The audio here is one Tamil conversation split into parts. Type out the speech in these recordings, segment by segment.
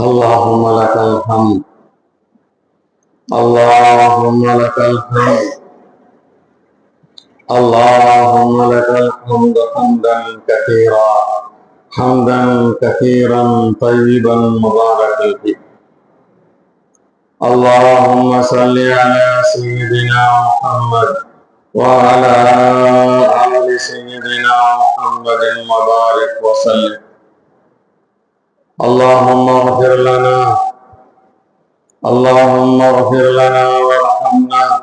اللهم لك الحمد اللهم لك الحمد اللهم لك الحمد حمدا كثيرا حمدا كثيرا طيبا مباركا فيه اللهم صل على سيدنا محمد وعلى آل سيدنا محمد وبارك وسلم. اللهم اغفر لنا. اللهم اغفر لنا وارحمنا.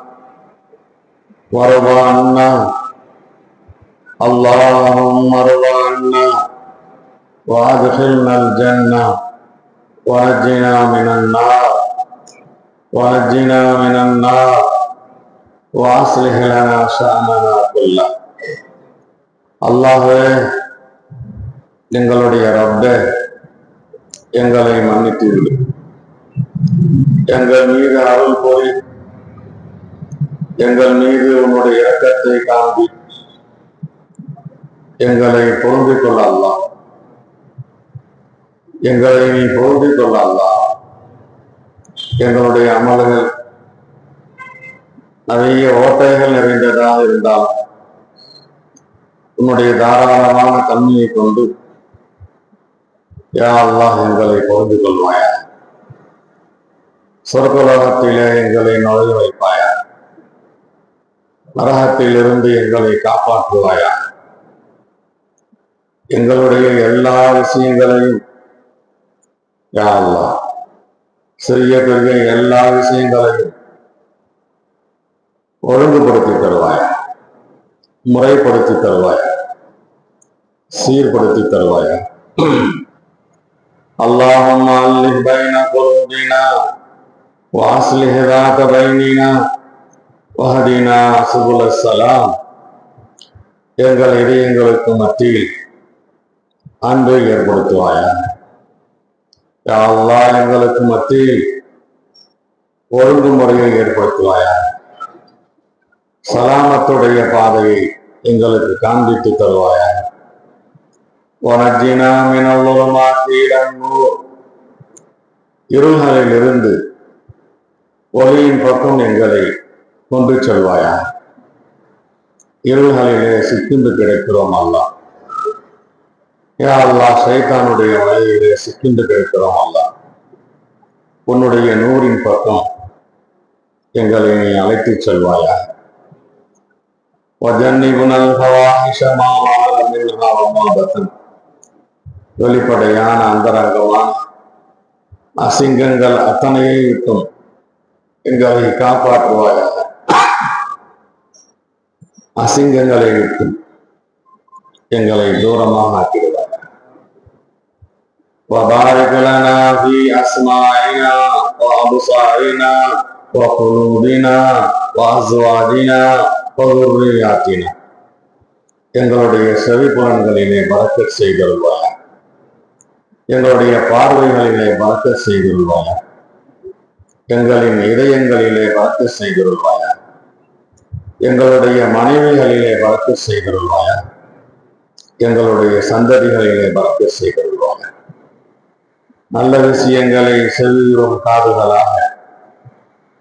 وارض عنا. اللهم ارض عنا. وادخلنا الجنة. ونجنا من النار. ونجنا من النار. வாசல்கள ஷாமனா அல்லாஹே எங்களுடைய ரப்ப எங்களை மன்னித்தீர்கள் எங்கள் மீது அருள் போய் எங்கள் மீது உன்னுடைய இறக்கத்தை காண்பி. எங்களை பொருந்திக் கொள்ளலாம் எங்களை நீ பொருந்திக் கொள்ளலாம் எங்களுடைய அமல்கள் நிறைய ஓட்டைகள் நிறைந்ததாக இருந்தால் உன்னுடைய தாராளமான தன்மையை கொண்டு யா எங்களை பொருந்து கொள்வாயா? சொர்க்கலோகத்திலே எங்களை நுழைய வைப்பாயா? நரகத்திலிருந்து எங்களை காப்பாற்றுவாயா? எங்களுடைய எல்லா விஷயங்களையும் யா சிறிய பெரிய எல்லா விஷயங்களையும் ஒழுங்குபடுத்தி தருவாயா முறைப்படுத்தி தருவாயா சீர்படுத்தி தருவாயா اللهم ألف بين قلوبنا وأصلح ذات بيننا وهدنا سبل السلام எங்கள் இதயங்களுக்கு மத்தியில் அன்பை ஏற்படுத்துவாயா யா அல்லாஹ் எங்களுக்கு மத்தியில் ஒழுங்குமுறையை ஏற்படுத்துவாயா சலாமத்துடைய பாதையை எங்களுக்கு காண்பித்து தருவாயா உனஜினா மினவுலமா கீழங்கூர் இருள்களிலிருந்து ஒளியின் பக்கம் எங்களை கொண்டு செல்வாயா இருள்களிலே சிக்கிந்து கிடைக்கிறோம் அல்லா. யா அல்லா சைத்தானுடைய வலையிலே சிக்கிந்து கிடைக்கிறோம் அல்லா. உன்னுடைய நூறின் பக்கம் எங்களை நீ அழைத்து செல்வாயா وجنبنا الفواحش ما ظهر منها وما بطن வெளிப்படையான அந்தரங்கமான அசிங்கங்கள் அத்தனையை விட்டும் எங்களை காப்பாற்றுவாயாக அசிங்கங்களை விட்டும் எங்களை தூரமாக ஆக்கிடுவாங்க وبارك لنا في أسماعنا وأبصارنا وقلوبنا وأزواجنا பகுர்வை ஆக்கினார் எங்களுடைய செவிப்புலன்களினை பறக்கச் செய்தல்வார் எங்களுடைய பார்வைகளிலே பறக்க செய்துள்ளார் எங்களின் இதயங்களிலே பறக்க செய்துள்ளார் எங்களுடைய மனைவிகளிலே பறக்க செய்துள்ளார் எங்களுடைய சந்ததிகளிலே பறக்க செய்துள்ளார் நல்ல விஷயங்களை செல்கிறோம் காதுகளாக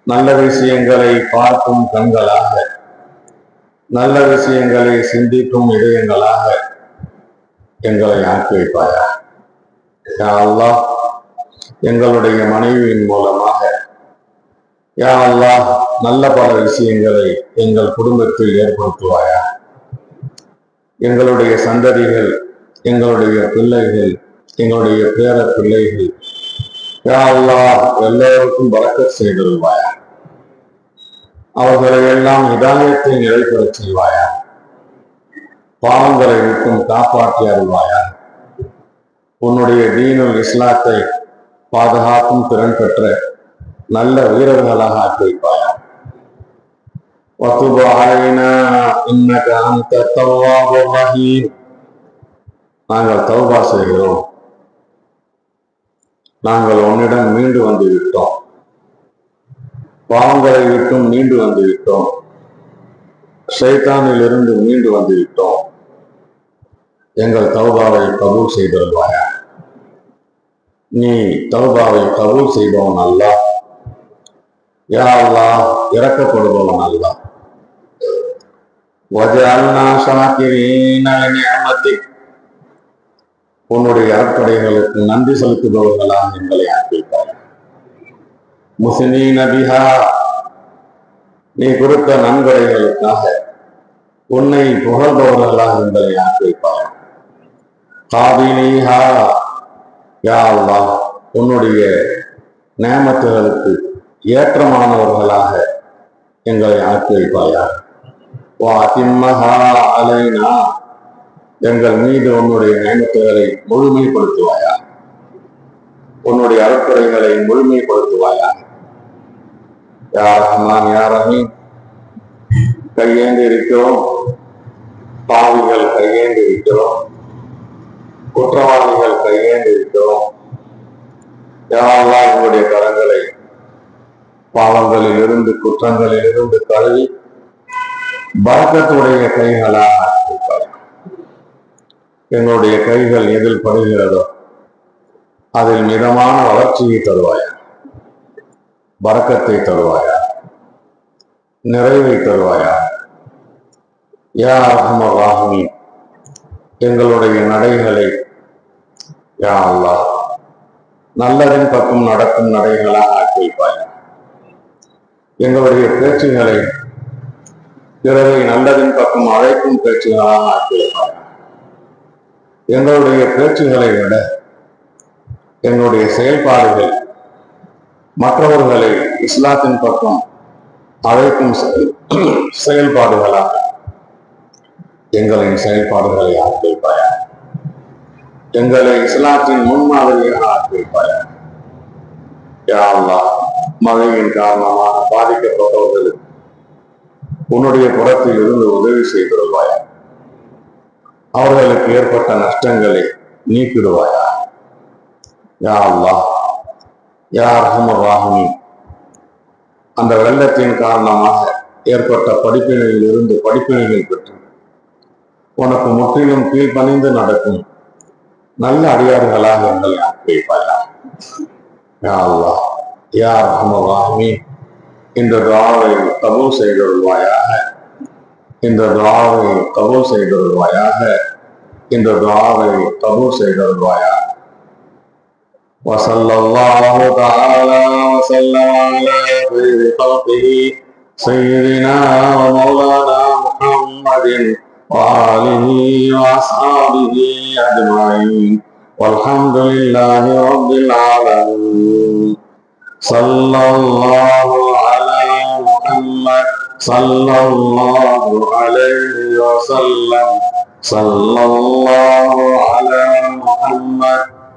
நல்ல விஷயங்களை பார்க்கும் கண்களாக நல்ல விஷயங்களை சிந்திக்கும் இதயங்களாக எங்களை ஆக்கி வைப்பாயா? யா அல்லாஹ் எங்களுடைய மனைவியின் மூலமாக. யா அல்லாஹ் நல்ல பல விஷயங்களை எங்கள் குடும்பத்தில் ஏற்படுத்துவாயா? எங்களுடைய சந்ததிகள் எங்களுடைய பிள்ளைகள் எங்களுடைய பேர பிள்ளைகள் யா அல்லாஹ் எல்லோருக்கும் வழக்க செய்திருவாயா அவர்களை எல்லாம் இதாயத்தை நிலைபெறச் செய்வாயா பாவங்களை விட்டும் காப்பாற்றி அருள்வாயா உன்னுடைய தீனுல் இஸ்லாத்தை பாதுகாக்கும் திறன் பெற்ற நல்ல வீரர்களாக ஆக்கி வைப்பாயா وتب علينا انك انت التواب الرحيم நாங்கள் தௌபா செய்கிறோம் நாங்கள் உன்னிடம் மீண்டு வந்து விட்டோம் பாவங்களை விட்டும் மீண்டு வந்து விட்டோம் சைத்தானில் இருந்து மீண்டு வந்து விட்டோம் எங்கள் தௌபாவை கபூல் செய்திருவாயா. நீ தௌபாவை கபூல் செய்பவன் அல்ல. யா இறக்கப்படுபவன் அல்ல. உன்னுடைய அறப்படைகளுக்கு நன்றி செலுத்துபவர்களாக எங்களை அனுப்பிப்பார் முஸ்லீன பிஹா. நீ கொடுத்த நன்கொடைகளுக்காக உன்னை புகழ்பவர்களாக எங்களை ஆக்கிவிப்பார் காபிலிஹா யா அல்லாஹ் உன்னுடைய நேமத்துகளுக்கு ஏற்றமானவர்களாக எங்களை ஆக்கி வைப்பாயா வாத்திம்மஹா அலைனா எங்கள் மீது உன்னுடைய நேமத்துகளை முழுமைப்படுத்துவாயா உன்னுடைய அறக்குறைகளை முழுமைப்படுத்துவாயா யார் ரஹ்மான் யார் ரஹீம். கையேந்து இருக்கிறோம் பாவிகள் கையேந்து இருக்கிறோம் குற்றவாளிகள் கையேந்து இருக்கிறோம் யாரெல்லாம் உங்களுடைய கரங்களை பாவங்களில் இருந்து குற்றங்களில் இருந்து கழுவி பறக்கத்துடைய கைகளாக என்னுடைய கைகள் எதில் படுகிறதோ அதில் மிதமான வளர்ச்சியை தருவாயா? பறக்கத்தை தருவாயா? நிறைவை தருவாயா? யா ரஹம ராஹமி எங்களுடைய நடைகளை யா அல்லாஹ் நல்லதின் பக்கம் நடக்கும் நடைகளாக ஆக்கி வைப்பாயா எங்களுடைய பேச்சுகளை பிறரை நல்லதின் பக்கம் அழைக்கும் பேச்சுகளாக ஆக்கி வைப்பாயா எங்களுடைய பேச்சுகளை விட எங்களுடைய செயல்பாடுகள் மற்றவர்களை இஸ்லாத்தின் பக்கம் அழைக்கும் செயல்பாடுகளாக. எங்களின் செயல்பாடுகளை ஆக்கி எங்களை இஸ்லாத்தின் முன்மாதிரியாக ஆக்கி வைப்பாயா மழையின் காரணமாக பாதிக்கப்பட்டவர்களுக்கு உன்னுடைய புறத்தில் இருந்து உதவி செய்திருவாயா அவர்களுக்கு ஏற்பட்ட நஷ்டங்களை நீக்கிடுவாயா? யா அல்லாஹ். யா ரஹமர் ராஹிமி அந்த வெள்ளத்தின் காரணமாக ஏற்பட்ட படிப்பினையில் இருந்து படிப்பினைகள் பெற்று உனக்கு முற்றிலும் கீழ்ப்பணிந்து நடக்கும் நல்ல அடியார்களாக எங்களை ஆக்கி யா அல்லாஹ். யா ரஹமர் ராஹிமி இந்த துவாவை கபூல் செய்தருள்வாயாக இந்த துவாவை கபூல் செய்தருள்வாயாக இந்த துவாவை கபூல் செய்தருள்வாயாக وصلى الله تعالى وسلم على خير خلقه سيدنا ومولانا محمد وآله وأصحابه أجمعين والحمد لله رب العالمين صلى الله على محمد صلى الله عليه وسلم صلى الله على محمد